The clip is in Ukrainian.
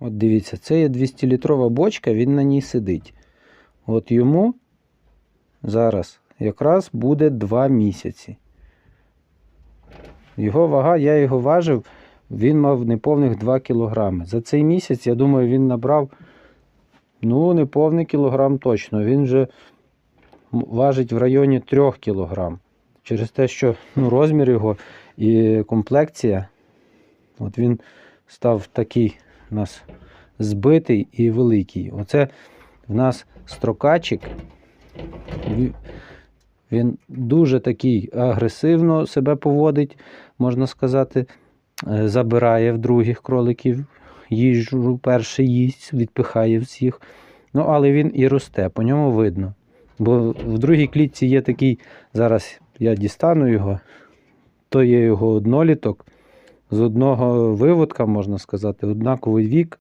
От дивіться, це є 200-літрова бочка, він на ній сидить. От йому зараз якраз буде 2 місяці. Його вага, я його важив, він мав неповних 2 кілограми. За цей місяць, я думаю, він набрав ну, неповний кілограм точно. Він вже важить в районі 3 кілограм. Через те, що ну, розмір його і комплекція, от він став такий у нас збитий і великий. Оце в нас строкачик. Він дуже такий агресивно себе поводить, можна сказати, Е, забирає в других кроликів їжу, перший їсть, відпихає всіх. Ну, але він і росте, по ньому видно. Бо в другій клітці є такий, зараз я дістану його, то є його одноліток з одного виводка, можна сказати, однаковий вік,